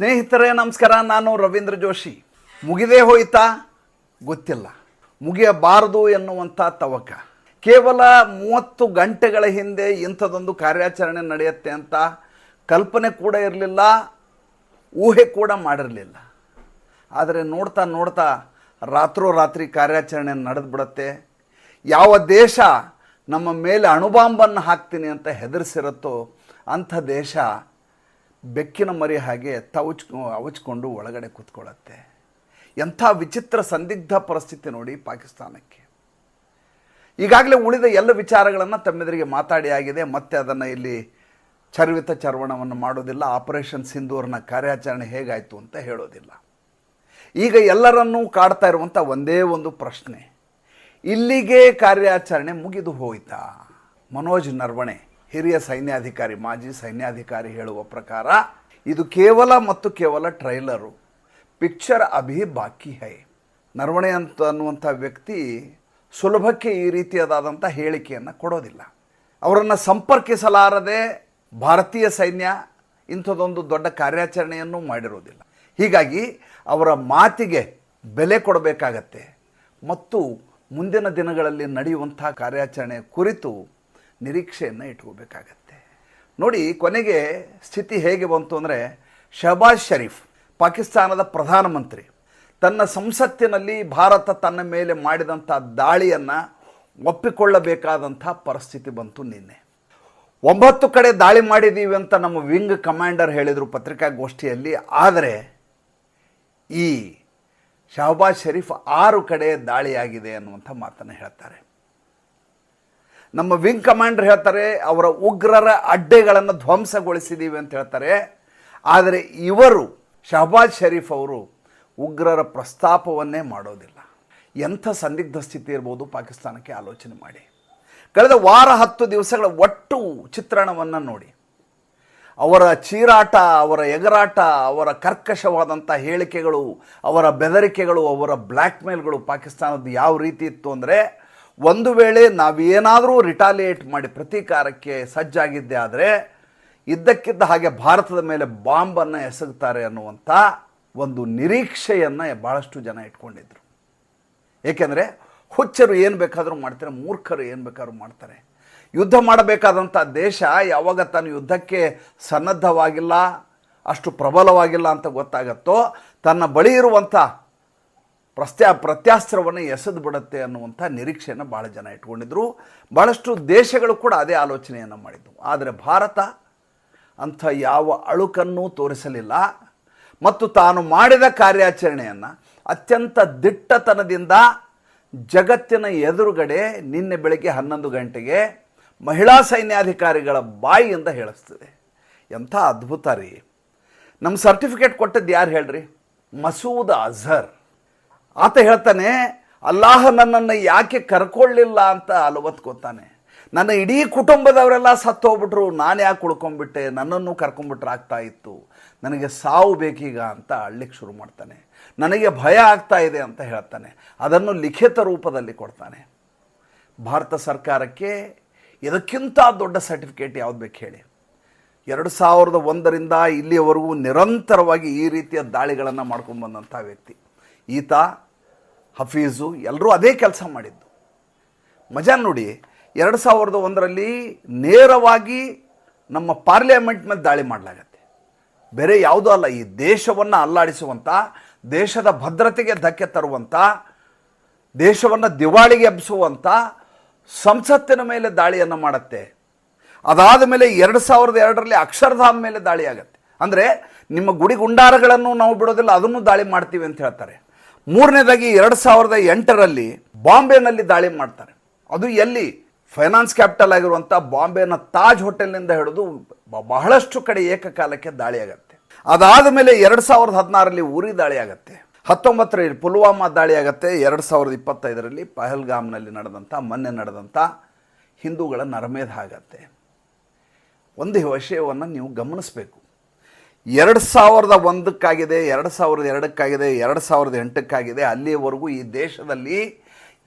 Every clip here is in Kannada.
ಸ್ನೇಹಿತರೇ, ನಮಸ್ಕಾರ. ನಾನು ರವೀಂದ್ರ ಜೋಶಿ. ಮುಗಿದೇ ಹೋಯ್ತಾ? ಗೊತ್ತಿಲ್ಲ. ಮುಗಿಯಬಾರದು ಎನ್ನುವಂಥ ತವಕ. ಕೇವಲ ಮೂವತ್ತು ಗಂಟೆಗಳ ಹಿಂದೆ ಇಂಥದೊಂದು ಕಾರ್ಯಾಚರಣೆ ನಡೆಯುತ್ತೆ ಅಂತ ಕಲ್ಪನೆ ಕೂಡ ಇರಲಿಲ್ಲ, ಊಹೆ ಕೂಡ ಮಾಡಿರಲಿಲ್ಲ. ಆದರೆ ನೋಡ್ತಾ ನೋಡ್ತಾ ರಾತ್ರೋರಾತ್ರಿ ಕಾರ್ಯಾಚರಣೆ ನಡೆದು ಬಿಡುತ್ತೆ ಯಾವ ದೇಶ ನಮ್ಮ ಮೇಲೆ ಅಣುಬಾಂಬನ್ನು ಹಾಕ್ತೀನಿ ಅಂತ ಹೆದರಿಸಿರುತ್ತೋ ಅಂಥ ದೇಶ ಬೆಕ್ಕಿನ ಮರಿ ಹಾಗೆ ತವಚ್ ಅವಚ್ಕೊಂಡು ಒಳಗಡೆ ಕೂತ್ಕೊಳ್ಳುತ್ತೆ. ಎಂಥ ವಿಚಿತ್ರ ಸಂದಿಗ್ಧ ಪರಿಸ್ಥಿತಿ ನೋಡಿ ಪಾಕಿಸ್ತಾನಕ್ಕೆ. ಈಗಾಗಲೇ ಉಳಿದ ಎಲ್ಲ ವಿಚಾರಗಳನ್ನು ತಮ್ಮೆದುರಿಗೆ ಮಾತಾಡಿ ಆಗಿದೆ. ಮತ್ತೆ ಅದನ್ನು ಇಲ್ಲಿ ಚರ್ವಿತ ಚರ್ವಣವನ್ನು ಮಾಡೋದಿಲ್ಲ. ಆಪರೇಷನ್ ಸಿಂಧೂರ್ನ ಕಾರ್ಯಾಚರಣೆ ಹೇಗಾಯಿತು ಅಂತ ಹೇಳೋದಿಲ್ಲ. ಈಗ ಎಲ್ಲರನ್ನೂ ಕಾಡ್ತಾ ಇರುವಂಥ ಒಂದೇ ಒಂದು ಪ್ರಶ್ನೆ. ಇಲ್ಲಿಗೆ ಕಾರ್ಯಾಚರಣೆ ಮುಗಿದು ಹೋಯ್ತಾ? ಮನೋಜ್ ನರ್ವಣೆ. ಹಿರಿಯ ಸೈನ್ಯಾಧಿಕಾರಿ, ಮಾಜಿ ಸೈನ್ಯಾಧಿಕಾರಿ ಹೇಳುವ ಪ್ರಕಾರ, ಇದು ಕೇವಲ ಮತ್ತು ಕೇವಲ ಟ್ರೈಲರು. ಪಿಕ್ಚರ್ ಅಭಿ ಬಾಕಿ ಹೈ. ನರವಣೆ ಅಂತ ಅನ್ನುವಂಥ ವ್ಯಕ್ತಿ ಸುಲಭಕ್ಕೆ ಈ ರೀತಿಯಾದಂಥ ಹೇಳಿಕೆಯನ್ನು ಕೊಡೋದಿಲ್ಲ. ಅವರನ್ನು ಸಂಪರ್ಕಿಸಲಾರದೆ ಭಾರತೀಯ ಸೈನ್ಯ ಇಂಥದ್ದೊಂದು ದೊಡ್ಡ ಕಾರ್ಯಾಚರಣೆಯನ್ನು ಮಾಡಿರೋದಿಲ್ಲ. ಹೀಗಾಗಿ ಅವರ ಮಾತಿಗೆ ಬೆಲೆ ಕೊಡಬೇಕಾಗತ್ತೆ. ಮತ್ತು ಮುಂದಿನ ದಿನಗಳಲ್ಲಿ ನಡೆಯುವಂಥ ಕಾರ್ಯಾಚರಣೆ ಕುರಿತು ನಿರೀಕ್ಷೆಯನ್ನು ಇಟ್ಕೋಬೇಕಾಗತ್ತೆ. ನೋಡಿ, ಕೊನೆಗೆ ಸ್ಥಿತಿ ಹೇಗೆ ಬಂತು ಅಂದರೆ, ಶಹಬಾಜ್ ಷರೀಫ್ ಪಾಕಿಸ್ತಾನದ ಪ್ರಧಾನಮಂತ್ರಿ ತನ್ನ ಸಂಸತ್ತಿನಲ್ಲಿ ಭಾರತ ತನ್ನ ಮೇಲೆ ಮಾಡಿದಂಥ ದಾಳಿಯನ್ನು ಒಪ್ಪಿಕೊಳ್ಳಬೇಕಾದಂಥ ಪರಿಸ್ಥಿತಿ ಬಂತು ನಿನ್ನೆ. ಒಂಬತ್ತು ಕಡೆ ದಾಳಿ ಮಾಡಿದ್ದೀವಿ ಅಂತ ನಮ್ಮ ವಿಂಗ್ ಕಮಾಂಡರ್ ಹೇಳಿದರು ಪತ್ರಿಕಾಗೋಷ್ಠಿಯಲ್ಲಿ, ಆದರೆ ಈ ಶಹಬಾಜ್ ಷರೀಫ್ ಆರು ಕಡೆ ದಾಳಿಯಾಗಿದೆ ಅನ್ನುವಂಥ ಮಾತನ್ನು ಹೇಳ್ತಾರೆ. ನಮ್ಮ ವಿಂಗ್ ಕಮಾಂಡರ್ ಹೇಳ್ತಾರೆ, ಅವರ ಉಗ್ರರ ಅಡ್ಡೆಗಳನ್ನು ಧ್ವಂಸಗೊಳಿಸಿದ್ದೀವಿ ಅಂತ ಹೇಳ್ತಾರೆ. ಆದರೆ ಇವರು, ಶಹಬಾಜ್ ಶರೀಫ್ ಅವರು ಉಗ್ರರ ಪ್ರಸ್ತಾಪವನ್ನೇ ಮಾಡೋದಿಲ್ಲ. ಎಂಥ ಸಂದಿಗ್ಧ ಸ್ಥಿತಿ ಇರ್ಬೋದು ಪಾಕಿಸ್ತಾನಕ್ಕೆ ಆಲೋಚನೆ ಮಾಡಿ. ಕಳೆದ ವಾರ ಹತ್ತು ದಿವಸಗಳ ಒಟ್ಟು ಚಿತ್ರಣವನ್ನು ನೋಡಿ. ಅವರ ಚೀರಾಟ, ಅವರ ಎಗರಾಟ, ಅವರ ಕರ್ಕಶವಾದಂಥ ಹೇಳಿಕೆಗಳು, ಅವರ ಬೆದರಿಕೆಗಳು, ಅವರ ಬ್ಲ್ಯಾಕ್ಮೇಲ್ಗಳು ಪಾಕಿಸ್ತಾನದ್ದು ಯಾವ ರೀತಿ ಇತ್ತು ಅಂದರೆ ಒಂದು ವೇಳೆ ನಾವೇನಾದರೂ ರಿಟಾಲಿಯೇಟ್ ಮಾಡಿ ಪ್ರತೀಕಾರಕ್ಕೆ ಸಜ್ಜಾಗಿದ್ದೆ ಆದರೆ ಇದ್ದಕ್ಕಿದ್ದ ಹಾಗೆ ಭಾರತದ ಮೇಲೆ ಬಾಂಬನ್ನು ಎಸಗುತ್ತಾರೆ ಅನ್ನುವಂಥ ಒಂದು ನಿರೀಕ್ಷೆಯನ್ನು ಭಾಳಷ್ಟು ಜನ ಇಟ್ಕೊಂಡಿದ್ರು. ಏಕೆಂದರೆ ಹುಚ್ಚರು ಏನು ಬೇಕಾದರೂ ಮಾಡ್ತಾರೆ, ಮೂರ್ಖರು ಏನು ಬೇಕಾದ್ರೂ ಮಾಡ್ತಾರೆ. ಯುದ್ಧ ಮಾಡಬೇಕಾದಂಥ ದೇಶ ಯಾವಾಗ ತಾನು ಯುದ್ಧಕ್ಕೆ ಸನ್ನದ್ಧವಾಗಿಲ್ಲ, ಅಷ್ಟು ಪ್ರಬಲವಾಗಿಲ್ಲ ಅಂತ ಗೊತ್ತಾಗತ್ತೋ, ತನ್ನ ಬಳಿ ಇರುವಂಥ ಪ್ರಸ್ತ್ಯಾ ಪ್ರತ್ಯಾಸ್ತ್ರವನ್ನು ಎಸೆದು ಬಿಡುತ್ತೆ ಅನ್ನುವಂಥ ನಿರೀಕ್ಷೆಯನ್ನು ಭಾಳ ಜನ ಇಟ್ಕೊಂಡಿದ್ರು. ಭಾಳಷ್ಟು ದೇಶಗಳು ಕೂಡ ಅದೇ ಆಲೋಚನೆಯನ್ನು ಮಾಡಿದ್ದವು. ಆದರೆ ಭಾರತ ಅಂಥ ಯಾವ ಅಳುಕನ್ನೂ ತೋರಿಸಲಿಲ್ಲ. ಮತ್ತು ತಾನು ಮಾಡಿದ ಕಾರ್ಯಾಚರಣೆಯನ್ನು ಅತ್ಯಂತ ದಿಟ್ಟತನದಿಂದ ಜಗತ್ತಿನ ಎದುರುಗಡೆ ನಿನ್ನೆ ಬೆಳಗ್ಗೆ ಹನ್ನೊಂದು ಗಂಟೆಗೆ ಮಹಿಳಾ ಸೈನ್ಯಾಧಿಕಾರಿಗಳ ಬಾಯಿಯಿಂದ ಹೇಳಿಸ್ತದೆ. ಎಂಥ ಅದ್ಭುತ ರೀ. ನಮ್ಮ ಸರ್ಟಿಫಿಕೇಟ್ ಕೊಟ್ಟದ್ದು ಯಾರು ಹೇಳ್ರಿ? ಮಸೂದ್ ಅಜಹರ್ ಆತ ಹೇಳ್ತಾನೆ, ಅಲ್ಲಾಹ ನನ್ನನ್ನು ಯಾಕೆ ಕರ್ಕೊಳ್ಳಿಲ್ಲ ಅಂತ ಅಲವತ್ಕೋತಾನೆ ನನ್ನ ಇಡೀ ಕುಟುಂಬದವರೆಲ್ಲ ಸತ್ತು ಹೋಗ್ಬಿಟ್ರು, ನಾನು ಯಾಕೆ ಉಳ್ಕೊಂಡ್ಬಿಟ್ಟೆ? ನನ್ನನ್ನು ಕರ್ಕೊಂಡ್ಬಿಟ್ರೆ ಆಗ್ತಾ ಇತ್ತು. ನನಗೆ ಸಾವು ಬೇಕೀಗ ಅಂತ ಅಳ್ಲಿಕ್ಕೆ ಶುರು ಮಾಡ್ತಾನೆ. ನನಗೆ ಭಯ ಆಗ್ತಾ ಇದೆ ಅಂತ ಹೇಳ್ತಾನೆ. ಅದನ್ನು ಲಿಖಿತ ರೂಪದಲ್ಲಿ ಕೊಡ್ತಾನೆ. ಭಾರತ ಸರ್ಕಾರಕ್ಕೆ ಇದಕ್ಕಿಂತ ದೊಡ್ಡ ಸರ್ಟಿಫಿಕೇಟ್ ಯಾವ್ದು ಬೇಕು ಹೇಳಿ. ಎರಡು ಸಾವಿರದ ಒಂದರಿಂದ ಇಲ್ಲಿಯವರೆಗೂ ನಿರಂತರವಾಗಿ ಈ ರೀತಿಯ ದಾಳಿಗಳನ್ನು ಮಾಡ್ಕೊಂಡು ಬಂದಂಥ ವ್ಯಕ್ತಿ. ಈತ, ಹಫೀಜು ಎಲ್ಲರೂ ಅದೇ ಕೆಲಸ ಮಾಡಿದ್ದು. ಮಜಾ ನೋಡಿ, ಎರಡು ಸಾವಿರದ ಒಂದರಲ್ಲಿ ನೇರವಾಗಿ ನಮ್ಮ ಪಾರ್ಲಿಮೆಂಟ್ ಮೇಲೆ ದಾಳಿ ಮಾಡಲಾಗತ್ತೆ. ಬೇರೆ ಯಾವುದೂ ಅಲ್ಲ, ಈ ದೇಶವನ್ನು ಅಲ್ಲಾಡಿಸುವಂಥ ದೇಶದ ಭದ್ರತೆಗೆ ಧಕ್ಕೆ ತರುವಂಥ ದೇಶವನ್ನು ದಿವಾಳಿಗೆ ಎಬ್ಬಿಸುವಂಥ ಸಂಸತ್ತಿನ ಮೇಲೆ ದಾಳಿಯನ್ನು ಮಾಡುತ್ತೆ. ಅದಾದ ಮೇಲೆ ಎರಡು ಸಾವಿರದ ಎರಡರಲ್ಲಿ ಅಕ್ಷರಧಾಮ ಮೇಲೆ ದಾಳಿ ಆಗುತ್ತೆ ಅಂದರೆ ನಿಮ್ಮ ಗುಡಿ ಗುಂಡಾರಗಳನ್ನು ನಾವು ಬಿಡೋದಿಲ್ಲ, ಅದನ್ನು ದಾಳಿ ಮಾಡ್ತೀವಿ ಅಂತ ಹೇಳ್ತಾರೆ. ಮೂರನೇದಾಗಿ ಎರಡು ಸಾವಿರದ ಎಂಟರಲ್ಲಿ ಬಾಂಬೆನಲ್ಲಿ ದಾಳಿ ಮಾಡ್ತಾರೆ. ಅದು ಎಲ್ಲಿ? ಫೈನಾನ್ಸ್ ಕ್ಯಾಪಿಟಲ್ ಆಗಿರುವಂಥ ಬಾಂಬೆನ ತಾಜ್ ಹೋಟೆಲ್ನಿಂದ ಹಿಡಿದು ಬಹಳಷ್ಟು ಕಡೆ ಏಕಕಾಲಕ್ಕೆ ದಾಳಿ ಆಗುತ್ತೆ. ಅದಾದ ಮೇಲೆ ಎರಡು ಸಾವಿರದ ಹದಿನಾರರಲ್ಲಿ ಉರಿ ದಾಳಿ ಆಗುತ್ತೆ. ಹತ್ತೊಂಬತ್ತರಲ್ಲಿ ಪುಲ್ವಾಮಾ ದಾಳಿ ಆಗುತ್ತೆ. ಎರಡು ಸಾವಿರದ ಇಪ್ಪತ್ತೈದರಲ್ಲಿ ಪಹಲ್ಗಾಮ್ನಲ್ಲಿ ನಡೆದಂಥ ಮೊನ್ನೆ ನಡೆದಂಥ ಹಿಂದೂಗಳ ನರಮೇಧ ಆಗತ್ತೆ. ಒಂದು ವಿಷಯವನ್ನು ನೀವು ಗಮನಿಸಬೇಕು. ಎರಡು ಸಾವಿರದ ಒಂದಕ್ಕಾಗಿದೆ, ಎರಡು ಸಾವಿರದ ಎರಡಕ್ಕಾಗಿದೆ, ಎರಡು ಸಾವಿರದ ಎಂಟಕ್ಕಾಗಿದೆ. ಅಲ್ಲಿಯವರೆಗೂ ಈ ದೇಶದಲ್ಲಿ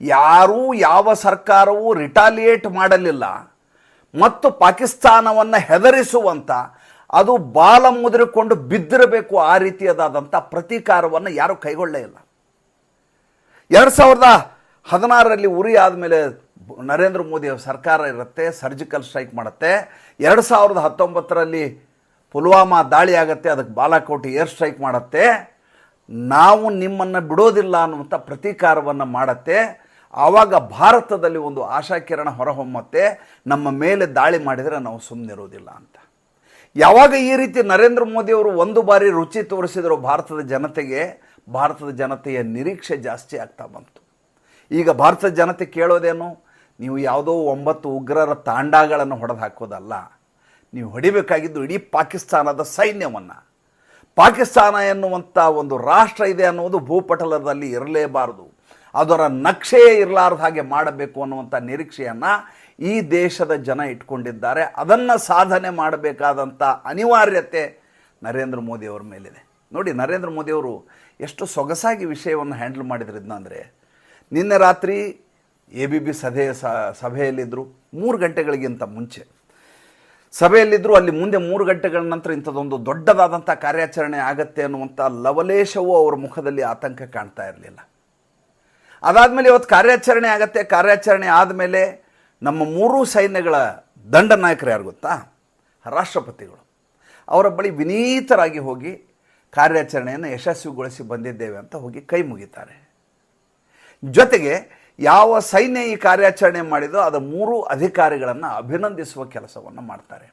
ಯಾರೂ ಯಾವ ಸರ್ಕಾರವೂ ರಿಟಾಲಿಯೇಟ್ ಮಾಡಲಿಲ್ಲ. ಮತ್ತು ಪಾಕಿಸ್ತಾನವನ್ನು ಹೆದರಿಸುವಂಥ ಅದು ಬಾಲ ಮುದುರಿಕೊಂಡು ಬಿದ್ದಿರಬೇಕು ಆ ರೀತಿಯದಾದಂಥ ಪ್ರತೀಕಾರವನ್ನು ಯಾರೂ ಕೈಗೊಳ್ಳೇ ಇಲ್ಲ. ಎರಡು ಸಾವಿರದ ಹದಿನಾರರಲ್ಲಿ ಉರಿ ಆದಮೇಲೆ ನರೇಂದ್ರ ಮೋದಿ ಸರ್ಕಾರ ಇರುತ್ತೆ, ಸರ್ಜಿಕಲ್ ಸ್ಟ್ರೈಕ್ ಮಾಡುತ್ತೆ. ಎರಡು ಸಾವಿರದ ಹತ್ತೊಂಬತ್ತರಲ್ಲಿ ಪುಲ್ವಾಮಾ ದಾಳಿ ಆಗುತ್ತೆ, ಅದಕ್ಕೆ ಬಾಲಾಕೋಟ್ ಏರ್ ಸ್ಟ್ರೈಕ್ ಮಾಡುತ್ತೆ. ನಾವು ನಿಮ್ಮನ್ನು ಬಿಡೋದಿಲ್ಲ ಅನ್ನುವಂಥ ಪ್ರತೀಕಾರವನ್ನು ಮಾಡುತ್ತೆ. ಆವಾಗ ಭಾರತದಲ್ಲಿ ಒಂದು ಆಶಾಕಿರಣ ಹೊರಹೊಮ್ಮತ್ತೆ. ನಮ್ಮ ಮೇಲೆ ದಾಳಿ ಮಾಡಿದರೆ ನಾವು ಸುಮ್ಮನಿರೋದಿಲ್ಲ ಅಂತ. ಯಾವಾಗ ಈ ರೀತಿ ನರೇಂದ್ರ ಮೋದಿಯವರು ಒಂದು ಬಾರಿ ರುಚಿ ತೋರಿಸಿದರು ಭಾರತದ ಜನತೆಗೆ, ಭಾರತದ ಜನತೆಯ ನಿರೀಕ್ಷೆ ಜಾಸ್ತಿ ಆಗ್ತಾ ಬಂತು. ಈಗ ಭಾರತದ ಜನತೆ ಕೇಳೋದೇನು? ನೀವು ಯಾವುದೋ ಒಂಬತ್ತು ಉಗ್ರರ ತಾಂಡಗಳನ್ನು ಹೊಡೆದು ಹಾಕೋದಲ್ಲ. ನೀವು ಹೊಡಿಬೇಕಾಗಿದ್ದು ಇಡೀ ಪಾಕಿಸ್ತಾನದ ಸೈನ್ಯವನ್ನು. ಪಾಕಿಸ್ತಾನ ಎನ್ನುವಂಥ ಒಂದು ರಾಷ್ಟ್ರ ಇದೆ ಅನ್ನುವುದು ಭೂಪಟಲದಲ್ಲಿ ಇರಲೇಬಾರದು. ಅದರ ನಕ್ಷೆಯೇ ಇರಲಾರ್ದ ಹಾಗೆ ಮಾಡಬೇಕು ಅನ್ನುವಂಥ ನಿರೀಕ್ಷೆಯನ್ನು ಈ ದೇಶದ ಜನ ಇಟ್ಕೊಂಡಿದ್ದಾರೆ. ಅದನ್ನು ಸಾಧನೆ ಮಾಡಬೇಕಾದಂಥ ಅನಿವಾರ್ಯತೆ ನರೇಂದ್ರ ಮೋದಿಯವರ ಮೇಲಿದೆ. ನೋಡಿ, ನರೇಂದ್ರ ಮೋದಿಯವರು ಎಷ್ಟು ಸೊಗಸಾಗಿ ವಿಷಯವನ್ನು ಹ್ಯಾಂಡಲ್ ಮಾಡಿದ್ರು ಅಂದರೆ ನಿನ್ನೆ ರಾತ್ರಿ ಎ ಬಿ ಬಿ ಸಭೆ ಸಭೆಯಲ್ಲಿದ್ದರು ಮೂರು ಗಂಟೆಗಳಿಗಿಂತ ಮುಂಚೆ. ಸಭೆಯಲ್ಲಿದ್ದರು ಅಲ್ಲಿ ಮುಂದೆ ಮೂರು ಗಂಟೆಗಳ ನಂತರ ಇಂಥದ್ದೊಂದು ದೊಡ್ಡದಾದಂಥ ಕಾರ್ಯಾಚರಣೆ ಆಗತ್ತೆ ಅನ್ನುವಂಥ ಲವಲೇಶವೂ ಅವರ ಮುಖದಲ್ಲಿ ಆತಂಕ ಕಾಣ್ತಾ ಇರಲಿಲ್ಲ. ಅದಾದಮೇಲೆ ಇವತ್ತು ಕಾರ್ಯಾಚರಣೆ ಆಗತ್ತೆ. ಕಾರ್ಯಾಚರಣೆ ಆದಮೇಲೆ ನಮ್ಮ ಮೂರೂ ಸೈನ್ಯಗಳ ದಂಡ ನಾಯಕರು ಯಾರು ಗೊತ್ತಾ? ರಾಷ್ಟ್ರಪತಿಗಳು. ಅವರ ಬಳಿ ವಿನೀತರಾಗಿ ಹೋಗಿ ಕಾರ್ಯಾಚರಣೆಯನ್ನು ಯಶಸ್ವಿಗೊಳಿಸಿ ಬಂದಿದ್ದೇವೆ ಅಂತ ಹೋಗಿ ಕೈ ಮುಗಿತಾರೆ. ಜೊತೆಗೆ ಯಾವ ಸೈನ್ಯ ಈ ಕಾರ್ಯಾಚರಣೆ ಮಾಡಿದೋ ಅದು ಮೂರು ಅಧಿಕಾರಿಗಳನ್ನು ಅಭಿನಂದಿಸುವ ಕೆಲಸವನ್ನು ಮಾಡ್ತಾರೆ.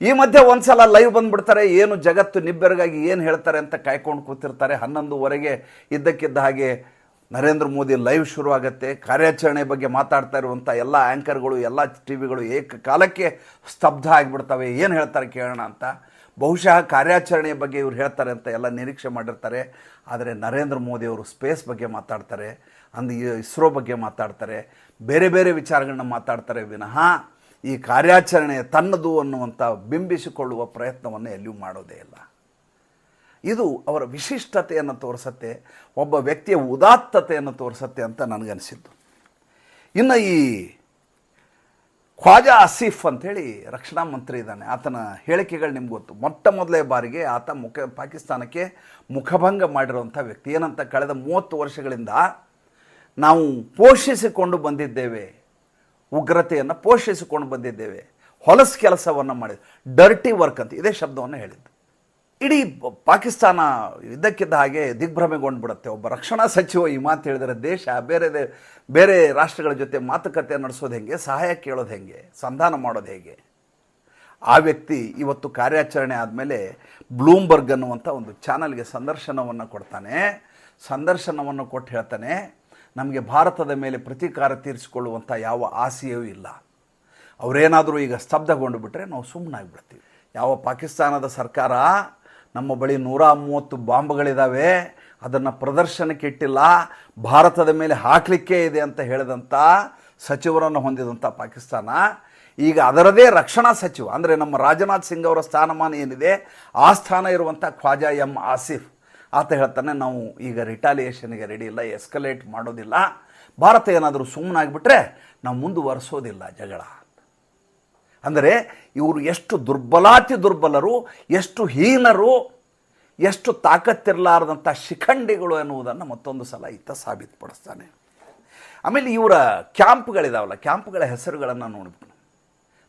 ಈ ಮಧ್ಯೆ ಒಂದ್ಸಲ ಲೈವ್ ಬಂದ್ಬಿಡ್ತಾರೆ, ಏನು ಜಗತ್ತು ನಿಬ್ಬೆರಗಾಗಿ ಏನು ಹೇಳ್ತಾರೆ ಅಂತ ಕಾಯ್ಕೊಂಡು ಕೂತಿರ್ತಾರೆ. ಹನ್ನೊಂದುವರೆಗೆ ಇದ್ದಕ್ಕಿದ್ದ ಹಾಗೆ ನರೇಂದ್ರ ಮೋದಿ ಲೈವ್ ಶುರುವಾಗುತ್ತೆ, ಕಾರ್ಯಾಚರಣೆ ಬಗ್ಗೆ ಮಾತಾಡ್ತಾ ಇರುವಂಥ ಎಲ್ಲ ಆ್ಯಂಕರ್ಗಳು ಎಲ್ಲ ಟಿ ವಿಗಳು ಏಕಕಾಲಕ್ಕೆ ಸ್ತಬ್ಧ ಆಗಿಬಿಡ್ತವೆ. ಏನು ಹೇಳ್ತಾರೆ ಕೇಳೋಣ ಅಂತ. ಬಹುಶಃ ಕಾರ್ಯಾಚರಣೆಯ ಬಗ್ಗೆ ಇವ್ರು ಹೇಳ್ತಾರೆ ಅಂತ ಎಲ್ಲ ನಿರೀಕ್ಷೆ ಮಾಡಿರ್ತಾರೆ. ಆದರೆ ನರೇಂದ್ರ ಮೋದಿ ಅವರು ಸ್ಪೇಸ್ ಬಗ್ಗೆ ಮಾತಾಡ್ತಾರೆ. ಅಂದು ಇಸ್ರೋ ಬಗ್ಗೆ ಮಾತಾಡ್ತಾರೆ, ಬೇರೆ ಬೇರೆ ವಿಚಾರಗಳನ್ನ ಮಾತಾಡ್ತಾರೆ ವಿನಃ ಈ ಕಾರ್ಯಾಚರಣೆ ತನ್ನದು ಅನ್ನುವಂಥ ಬಿಂಬಿಸಿಕೊಳ್ಳುವ ಪ್ರಯತ್ನವನ್ನು ಎಲ್ಲಿಯೂ ಮಾಡೋದೇ ಇಲ್ಲ. ಇದು ಅವರ ವಿಶಿಷ್ಟತೆಯನ್ನು ತೋರಿಸತ್ತೆ, ಒಬ್ಬ ವ್ಯಕ್ತಿಯ ಉದಾತ್ತತೆಯನ್ನು ತೋರಿಸತ್ತೆ ಅಂತ ನನಗನ್ನಿಸಿದ್ದು ಇನ್ನು ಈ ಖ್ವಾಜಾ ಆಸೀಫ್ ಅಂಥೇಳಿ ರಕ್ಷಣಾ ಮಂತ್ರಿ ಇದ್ದಾನೆ. ಆತನ ಹೇಳಿಕೆಗಳು ನಿಮ್ಗೆ ಗೊತ್ತು. ಮೊಟ್ಟ ಮೊದಲೇ ಬಾರಿಗೆ ಆತ ಮುಖ, ಪಾಕಿಸ್ತಾನಕ್ಕೆ ಮುಖಭಂಗ ಮಾಡಿರುವಂಥ ವ್ಯಕ್ತಿ. ಏನಂತ, ಕಳೆದ ಮೂವತ್ತು ವರ್ಷಗಳಿಂದ ನಾವು ಪೋಷಿಸಿಕೊಂಡು ಬಂದಿದ್ದೇವೆ. ಉಗ್ರತೆಯನ್ನು ಪೋಷಿಸಿಕೊಂಡು ಬಂದಿದ್ದೇವೆ. ಹೊಲಸು ಕೆಲಸವನ್ನು ಮಾಡಿದ ಡರ್ಟಿ ವರ್ಕ್ ಅಂತ ಇದೇ ಶಬ್ದವನ್ನು ಹೇಳಿದ್ದು. ಇಡೀ ಪಾಕಿಸ್ತಾನ ಇದ್ದಕ್ಕಿದ್ದ ಹಾಗೆ ದಿಗ್ಭ್ರಮೆಗೊಂಡ್ಬಿಡುತ್ತೆ ಒಬ್ಬ ರಕ್ಷಣಾ ಸಚಿವ ಈ ಮಾತು ಹೇಳಿದರೆ ದೇಶ ಬೇರೆ ಬೇರೆ ರಾಷ್ಟ್ರಗಳ ಜೊತೆ ಮಾತುಕತೆ ನಡೆಸೋದು ಹೆಂಗೆ, ಸಹಾಯ ಕೇಳೋದು ಹೆಂಗೆ, ಸಂಧಾನ ಮಾಡೋದು ಹೇಗೆ? ಆ ವ್ಯಕ್ತಿ ಇವತ್ತು ಕಾರ್ಯಾಚರಣೆ ಆದಮೇಲೆ ಬ್ಲೂಮ್ಬರ್ಗ್ ಅನ್ನುವಂಥ ಒಂದು ಚಾನಲ್ಗೆ ಸಂದರ್ಶನವನ್ನು ಕೊಡ್ತಾನೆ. ಸಂದರ್ಶನವನ್ನು ಕೊಟ್ಟು ಹೇಳ್ತಾನೆ ನಮಗೆ ಭಾರತದ ಮೇಲೆ ಪ್ರತೀಕಾರ ತೀರಿಸಿಕೊಳ್ಳುವಂಥ ಯಾವ ಆಸೆಯೂ ಇಲ್ಲ. ಅವರೇನಾದರೂ ಈಗ ಸ್ತಬ್ಧಗೊಂಡು ಬಿಟ್ಟರೆ ನಾವು ಸುಮ್ಮನಾಗ್ಬಿಡ್ತೀವಿ ಯಾವ ಪಾಕಿಸ್ತಾನದ ಸರ್ಕಾರ ನಮ್ಮ ಬಳಿ ನೂರ ಮೂವತ್ತು ಬಾಂಬ್ಗಳಿದ್ದಾವೆ ಅದನ್ನು ಪ್ರದರ್ಶನಕ್ಕೆ ಇಟ್ಟಿಲ್ಲ, ಭಾರತದ ಮೇಲೆ ಹಾಕಲಿಕ್ಕೆ ಇದೆ ಅಂತ ಹೇಳಿದಂಥ ಸಚಿವರನ್ನು ಹೊಂದಿದಂಥ ಪಾಕಿಸ್ತಾನ, ಈಗ ಅದರದೇ ರಕ್ಷಣಾ ಸಚಿವ, ಅಂದರೆ ನಮ್ಮ ರಾಜನಾಥ್ ಸಿಂಗ್ ಅವರ ಸ್ಥಾನಮಾನ ಏನಿದೆ, ಆ ಸ್ಥಾನ ಇರುವಂಥ ಖ್ವಾಜಾ ಎಂ ಆಸಿಫ್. ಆತ ಹೇಳ್ತಾನೆ, ನಾವು ಈಗ ರಿಟಾಲಿಯೇಷನ್ಗೆ ರೆಡಿ ಇಲ್ಲ ಎಸ್ಕಲೇಟ್ ಮಾಡೋದಿಲ್ಲ. ಭಾರತ ಏನಾದರೂ ಸುಮ್ಮನಾಗಿಬಿಟ್ರೆ ನಾವು ಮುಂದುವರೆಸೋದಿಲ್ಲ ಜಗಳ. ಅಂದರೆ ಇವರು ಎಷ್ಟು ದುರ್ಬಲಾತಿ ದುರ್ಬಲರು, ಎಷ್ಟು ಹೀನರು, ಎಷ್ಟು ತಾಕತ್ತಿರಲಾರದಂಥ ಶಿಖಂಡಿಗಳು ಎನ್ನುವುದನ್ನು ಮತ್ತೊಂದು ಸಲ ಈತ ಸಾಬೀತುಪಡಿಸ್ತಾನೆ. ಆಮೇಲೆ ಇವರ ಕ್ಯಾಂಪ್ಗಳಿದಾವಲ್ಲ, ಕ್ಯಾಂಪ್ಗಳ ಹೆಸರುಗಳನ್ನು ನೋಡ್ಬೇಕು.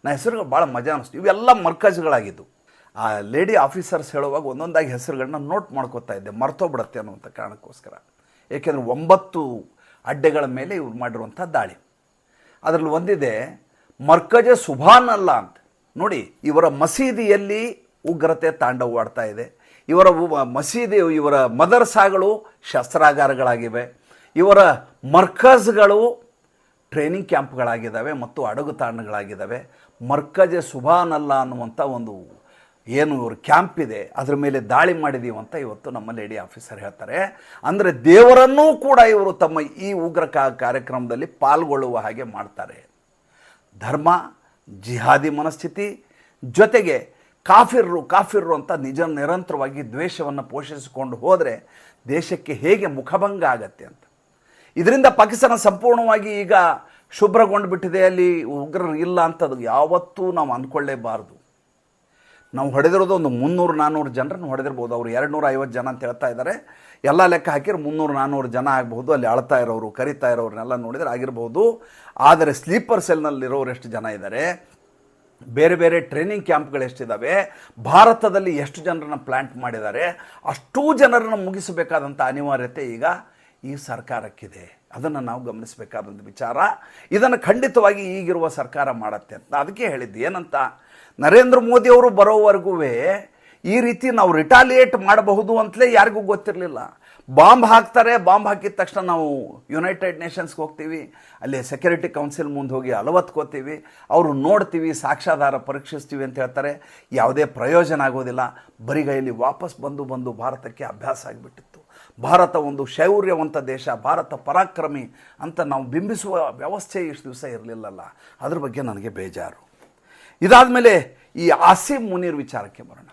ನಾ ಹೆಸರುಗಳು ಭಾಳ ಮಜಾ ಅನ್ನಿಸ್ತು ಇವೆಲ್ಲ ಮರ್ಕಜ್ಗಳಾಗಿದ್ದು. ಆ ಲೇಡಿ ಆಫೀಸರ್ಸ್ ಹೇಳುವಾಗ ಒಂದೊಂದಾಗಿ ಹೆಸರುಗಳನ್ನ ನೋಟ್ ಮಾಡ್ಕೋತಾ ಇದ್ದೆ. ಮರ್ತೋಗ್ಬಿಡತ್ತೆ ಅನ್ನುವಂಥ ಕಾರಣಕ್ಕೋಸ್ಕರ. ಏಕೆಂದರೆ ಒಂಬತ್ತು ಅಡ್ಡೆಗಳ ಮೇಲೆ ಇವ್ರು ಮಾಡಿರುವಂಥ ದಾಳಿ. ಅದರಲ್ಲಿ ಒಂದಿದೆ, ಮರ್ಕಜ ಸುಭಾನ್ ಅಲ್ಲ ಅಂತ. ನೋಡಿ, ಇವರ ಮಸೀದಿಯಲ್ಲಿ ಉಗ್ರತೆ ತಾಂಡವಾಡ್ತಾ ಇದೆ. ಇವರ ಮಸೀದಿ, ಇವರ ಮದರ್ಸಾಗಳು ಶಸ್ತ್ರಾಗಾರಗಳಾಗಿವೆ. ಇವರ ಮರ್ಕಜ್ಗಳು ಟ್ರೈನಿಂಗ್ ಕ್ಯಾಂಪ್ಗಳಾಗಿದ್ದಾವೆ ಮತ್ತು ಅಡಗು ತಾಣಗಳಾಗಿದ್ದಾವೆ. ಮರ್ಕಜ ಸುಭಾನಲ್ಲ ಅನ್ನುವಂಥ ಒಂದು ಏನು ಇವರು ಕ್ಯಾಂಪ್ ಇದೆ, ಅದ್ರ ಮೇಲೆ ದಾಳಿ ಮಾಡಿದೀವಿ ಅಂತ ಇವತ್ತು ನಮ್ಮ ಲೇಡಿ ಆಫೀಸರ್ ಹೇಳ್ತಾರೆ. ಅಂದರೆ ದೇವರನ್ನೂ ಕೂಡ ಇವರು ತಮ್ಮ ಈ ಉಗ್ರ ಕಾರ್ಯಕ್ರಮದಲ್ಲಿ ಪಾಲ್ಗೊಳ್ಳುವ ಹಾಗೆ ಮಾಡ್ತಾರೆ. ಧರ್ಮ, ಜಿಹಾದಿ ಮನಸ್ಥಿತಿ, ಜೊತೆಗೆ ಕಾಫಿರ್ರು ಕಾಫಿರ್ರು ಅಂತ ನಿಜ ನಿರಂತರವಾಗಿ ದ್ವೇಷವನ್ನು ಪೋಷಿಸಿಕೊಂಡು ಹೋದರೆ ದೇಶಕ್ಕೆ ಹೇಗೆ ಮುಖಭಂಗ ಆಗತ್ತೆ ಅಂತ. ಇದರಿಂದ ಪಾಕಿಸ್ತಾನ ಸಂಪೂರ್ಣವಾಗಿ ಈಗ ಶುಭ್ರಗೊಂಡು ಬಿಟ್ಟಿದೆ ಅಲ್ಲಿ ಉಗ್ರರು ಇಲ್ಲ ಅಂತದು ಯಾವತ್ತೂ ನಾವು ಅಂದ್ಕೊಳ್ಳೇಬಾರ್ದು. ನಾವು ಹೊಡೆದಿರೋದು ಒಂದು ಮುನ್ನೂರು ನಾನ್ನೂರು ಜನರನ್ನು ಹೊಡೆದಿರ್ಬೋದು. ಅವರು ಎರಡು ನೂರ ಐವತ್ತು ಜನ ಅಂತ ಹೇಳ್ತಾ ಇದ್ದಾರೆ. ಎಲ್ಲ ಲೆಕ್ಕ ಹಾಕಿದ್ರೆ ಮುನ್ನೂರು ನಾನ್ನೂರು ಜನ ಆಗಬಹುದು. ಅಲ್ಲಿ ಅಳ್ತಾ ಇರೋರು, ಕರಿತಾ ಇರೋರನ್ನೆಲ್ಲ ನೋಡಿದರೆ ಆಗಿರ್ಬೋದು. ಆದರೆ ಸ್ಲೀಪರ್ ಸೆಲ್ನಲ್ಲಿರೋರು ಎಷ್ಟು ಜನ ಇದ್ದಾರೆ? ಬೇರೆ ಬೇರೆ ಟ್ರೈನಿಂಗ್ ಕ್ಯಾಂಪ್ಗಳು ಎಷ್ಟಿದ್ದಾವೆ ಭಾರತದಲ್ಲಿ ಎಷ್ಟು ಜನರನ್ನು ಪ್ಲ್ಯಾಂಟ್ ಮಾಡಿದ್ದಾರೆ? ಅಷ್ಟೂ ಜನರನ್ನು ಮುಗಿಸಬೇಕಾದಂಥ ಅನಿವಾರ್ಯತೆ ಈಗ ಈ ಸರ್ಕಾರಕ್ಕಿದೆ. ಅದನ್ನು ನಾವು ಗಮನಿಸಬೇಕಾದಂಥ ವಿಚಾರ. ಇದನ್ನು ಖಂಡಿತವಾಗಿ ಈಗಿರುವ ಸರ್ಕಾರ ಮಾಡತ್ತೆ ಅಂತ. ಅದಕ್ಕೆ ಹೇಳಿದ್ದು ಏನಂತ? ನರೇಂದ್ರ ಮೋದಿಯವರು ಬರೋವರೆಗೂ ಈ ರೀತಿ ನಾವು ರಿಟಾಲಿಯೇಟ್ ಮಾಡಬಹುದು ಅಂತಲೇ ಯಾರಿಗೂ ಗೊತ್ತಿರಲಿಲ್ಲ. ಬಾಂಬ್ ಹಾಕ್ತಾರೆ, ಬಾಂಬ್ ಹಾಕಿದ ತಕ್ಷಣ ನಾವು ಯುನೈಟೆಡ್ ನೇಷನ್ಸ್ಗೆ ಹೋಗ್ತೀವಿ, ಅಲ್ಲಿ ಸೆಕ್ಯೂರಿಟಿ ಕೌನ್ಸಿಲ್ ಮುಂದೆ ಹೋಗಿ ಅಲವತ್ಕೋತೀವಿ ಅವರು ನೋಡ್ತೀವಿ, ಸಾಕ್ಷ್ಯಾಧಾರ ಪರೀಕ್ಷಿಸ್ತೀವಿ ಅಂತ ಹೇಳ್ತಾರೆ. ಯಾವುದೇ ಪ್ರಯೋಜನ ಆಗೋದಿಲ್ಲ. ಬರಿಗೈಲಿ ವಾಪಸ್ ಬಂದು ಬಂದು ಭಾರತಕ್ಕೆ ಅಭ್ಯಾಸ ಆಗಿಬಿಟ್ಟಿತ್ತು. ಭಾರತ ಒಂದು ಶೌರ್ಯವಂತ ದೇಶ, ಭಾರತ ಪರಾಕ್ರಮಿ ಅಂತ ನಾವು ಬಿಂಬಿಸುವ ವ್ಯವಸ್ಥೆ ಇಷ್ಟು ದಿವಸ ಇರಲಿಲ್ಲಲ್ಲ. ಅದ್ರ ಬಗ್ಗೆ ನನಗೆ ಬೇಜಾರು. ಇದಾದ ಮೇಲೆ ಈ ಆಸಿಮ್ ಮುನೀರ್ ವಿಚಾರಕ್ಕೆ ಬರೋಣ.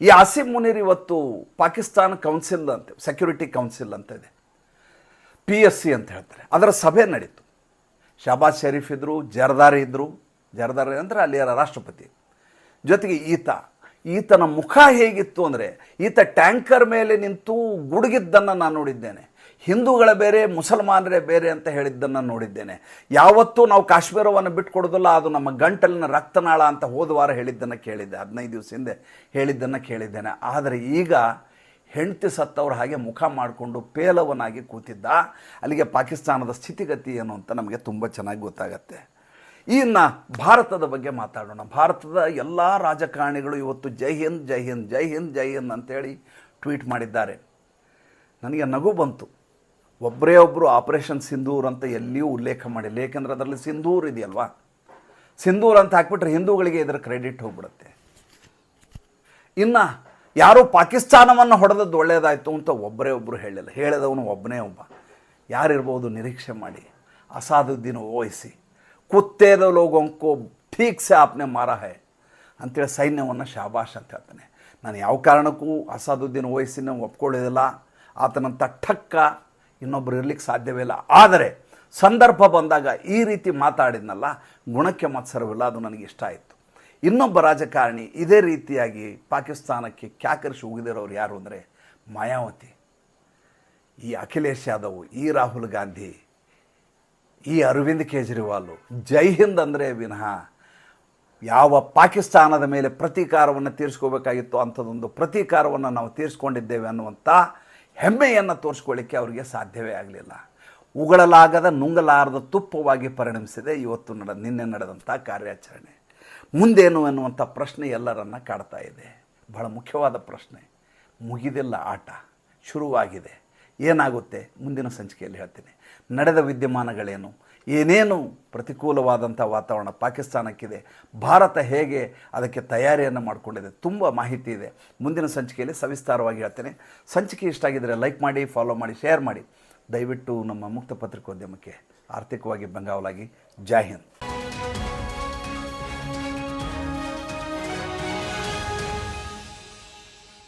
ಈ ಆಸಿಮ್ ಮುನೀರ್ ಇವತ್ತು ಪಾಕಿಸ್ತಾನ ಕೌನ್ಸಿಲ್ ಅಂತ, ಸೆಕ್ಯೂರಿಟಿ ಕೌನ್ಸಿಲ್ ಅಂತ ಇದೆ. ಪಿ ಎಸ್ ಸಿ ಅಂತ ಹೇಳ್ತಾರೆ. ಅದರ ಸಭೆ ನಡೀತು. ಶಹಬಾಜ್ ಶರೀಫ್ ಇದ್ದರು ಜರ್ದಾರಿ ಇದ್ದರು ಜರ್ದಾರಿ ಅಂದರೆ ಅಲ್ಲಿಯ ರಾಷ್ಟ್ರಪತಿ. ಜೊತೆಗೆ ಈತ, ಈತನ ಮುಖ ಹೇಗಿತ್ತು ಅಂದರೆ, ಈತ ಟ್ಯಾಂಕರ್ ಮೇಲೆ ನಿಂತು ಗುಡುಗಿದ್ದನ್ನು ನಾನು ನೋಡಿದ್ದೇನೆ. ಹಿಂದೂಗಳ ಬೇರೆ, ಮುಸಲ್ಮಾನರೇ ಬೇರೆ ಅಂತ ಹೇಳಿದ್ದನ್ನು ನೋಡಿದ್ದೇನೆ. ಯಾವತ್ತೂ ನಾವು ಕಾಶ್ಮೀರವನ್ನು ಬಿಟ್ಕೊಡೋದಲ್ಲ ಅದು ನಮ್ಮ ಗಂಟಲಿನ ರಕ್ತನಾಳ ಅಂತ ಹೋದ ವಾರ ಹೇಳಿದ್ದನ್ನು ಕೇಳಿದ್ದೆ. ಹದಿನೈದು ದಿವಸ ಹಿಂದೆ ಹೇಳಿದ್ದನ್ನು ಕೇಳಿದ್ದೇನೆ. ಆದರೆ ಈಗ ಹೆಂಡತಿ ಸತ್ತವ್ರ ಹಾಗೆ ಮುಖ ಮಾಡಿಕೊಂಡು ಪೇಲವನಾಗಿ ಕೂತಿದ್ದ, ಅಲ್ಲಿಗೆ ಪಾಕಿಸ್ತಾನದ ಸ್ಥಿತಿಗತಿ ಏನು ಅಂತ ನಮಗೆ ತುಂಬ ಚೆನ್ನಾಗಿ ಗೊತ್ತಾಗತ್ತೆ. ಇನ್ನು ಭಾರತದ ಬಗ್ಗೆ ಮಾತಾಡೋಣ. ಭಾರತದ ಎಲ್ಲ ರಾಜಕಾರಣಿಗಳು ಇವತ್ತು ಜೈ ಹಿಂದ್ ಜೈ ಹಿಂದ್ ಜೈ ಹಿಂದ್ ಜೈ ಹಿಂದ್ ಅಂತೇಳಿ ಟ್ವೀಟ್ ಮಾಡಿದ್ದಾರೆ. ನನಗೆ ನಗು ಬಂತು. ಒಬ್ಬರೇ ಒಬ್ಬರು ಆಪರೇಷನ್ ಸಿಂಧೂರ್ ಅಂತ ಎಲ್ಲಿಯೂ ಉಲ್ಲೇಖ ಮಾಡಿಲ್ಲ. ಏಕೆಂದರೆ ಅದರಲ್ಲಿ ಸಿಂಧೂರ್ ಇದೆಯಲ್ವಾ? ಸಿಂಧೂರ್ ಅಂತ ಹಾಕ್ಬಿಟ್ರೆ ಹಿಂದೂಗಳಿಗೆ ಇದರ ಕ್ರೆಡಿಟ್ ಹೋಗ್ಬಿಡುತ್ತೆ. ಇನ್ನು ಯಾರು ಪಾಕಿಸ್ತಾನವನ್ನು ಹೊಡೆದದ್ದು ಒಳ್ಳೆಯದಾಯಿತು ಅಂತ ಒಬ್ಬರೇ ಒಬ್ಬರು ಹೇಳಿಲ್ಲ. ಹೇಳಿದವನು ಒಬ್ಬನೇ ಒಬ್ಬ. ಯಾರಿರ್ಬೋದು ನಿರೀಕ್ಷೆ ಮಾಡಿ. ಅಸಾದುದ್ದೀನ್ ಓಹಿಸಿ ಕುತ್ತೇದ ಲೋಗೋಂಕೋ ಠೀಕ್ ಸೆ ಆಪ್ನೆ ಮಾರ ಹೇ ಅಂತೇಳಿ ಸೈನ್ಯವನ್ನು ಶಾಬಾಷ್ ಅಂತ ಹೇಳ್ತಾನೆ. ನಾನು ಯಾವ ಕಾರಣಕ್ಕೂ ಅಸಾದುದ್ದೀನ್ ಓವೈಸಿನ ಒಪ್ಕೊಳ್ಳೋದಿಲ್ಲ. ಆತನಂಥ ಠಕ್ಕ ಇನ್ನೊಬ್ಬರು ಇರ್ಲಿಕ್ಕೆ ಸಾಧ್ಯವೇ ಇಲ್ಲ. ಆದರೆ ಸಂದರ್ಭ ಬಂದಾಗ ಈ ರೀತಿ ಮಾತಾಡಿದ್ನಲ್ಲ, ಗುಣಕ್ಕೆ ಮತ್ಸರವಿಲ್ಲ, ಅದು ನನಗೆ ಇಷ್ಟ ಆಯಿತು. ಇನ್ನೊಬ್ಬ ರಾಜಕಾರಣಿ ಇದೇ ರೀತಿಯಾಗಿ ಪಾಕಿಸ್ತಾನಕ್ಕೆ ಕ್ಯಾಕರಿಸಿ ಹೋಗಿದಿರೋರು ಯಾರು ಅಂದರೆ ಮಾಯಾವತಿ. ಈ ಅಖಿಲೇಶ್ ಯಾದವ್, ಈ ರಾಹುಲ್ ಗಾಂಧಿ, ಈ ಅರವಿಂದ್ ಕೇಜ್ರಿವಾಲು, ಜೈ ಹಿಂದ್ ಅಂದರೆ ವಿನಃ ಯಾವ ಪಾಕಿಸ್ತಾನದ ಮೇಲೆ ಪ್ರತೀಕಾರವನ್ನು ತೀರಿಸ್ಕೋಬೇಕಾಗಿತ್ತು ಅಂಥದ್ದೊಂದು ಪ್ರತೀಕಾರವನ್ನು ನಾವು ತೀರಿಸ್ಕೊಂಡಿದ್ದೇವೆ ಅನ್ನುವಂಥ ಹೆಮ್ಮೆಯನ್ನು ತೋರಿಸ್ಕೊಳ್ಳಿಕ್ಕೆ ಅವರಿಗೆ ಸಾಧ್ಯವೇ ಆಗಲಿಲ್ಲ. ಉಗಳಲಾಗದ ನುಂಗಲಾರದ ತುಪ್ಪವಾಗಿ ಪರಿಣಮಿಸಿದೆ ಇವತ್ತು ನಡ, ನಿನ್ನೆ ನಡೆದಂಥ ಕಾರ್ಯಾಚರಣೆ. ಮುಂದೇನು ಅನ್ನುವಂಥ ಪ್ರಶ್ನೆ ಎಲ್ಲರನ್ನ ಕಾಡ್ತಾ ಇದೆ. ಬಹಳ ಮುಖ್ಯವಾದ ಪ್ರಶ್ನೆ. ಮುಗಿದಿಲ್ಲ ಆಟ. ಶುರುವಾಗಿದೆ. ಏನಾಗುತ್ತೆ? ಮುಂದಿನ ಸಂಚಿಕೆಯಲ್ಲಿ ಹೇಳ್ತೀನಿ. ನಡೆದ ವಿದ್ಯಮಾನಗಳೇನು? ಏನೇನು ಪ್ರತಿಕೂಲವಾದಂಥ ವಾತಾವರಣ ಪಾಕಿಸ್ತಾನಕ್ಕಿದೆ? ಭಾರತ ಹೇಗೆ ಅದಕ್ಕೆ ತಯಾರಿಯನ್ನು ಮಾಡಿಕೊಂಡಿದೆ? ತುಂಬ ಮಾಹಿತಿ ಇದೆ. ಮುಂದಿನ ಸಂಚಿಕೆಯಲ್ಲಿ ಸವಿಸ್ತಾರವಾಗಿ ಹೇಳ್ತೇನೆ. ಸಂಚಿಕೆ ಇಷ್ಟ ಆಗಿದ್ದರೆ ಲೈಕ್ ಮಾಡಿ, ಫಾಲೋ ಮಾಡಿ, ಶೇರ್ ಮಾಡಿ. ದಯವಿಟ್ಟು ನಮ್ಮ ಮುಕ್ತ ಪತ್ರಿಕೋದ್ಯಮಕ್ಕೆ ಆರ್ಥಿಕವಾಗಿ ಬೆಂಗಾವಲಾಗಿ. ಜೈ ಹಿಂದ್.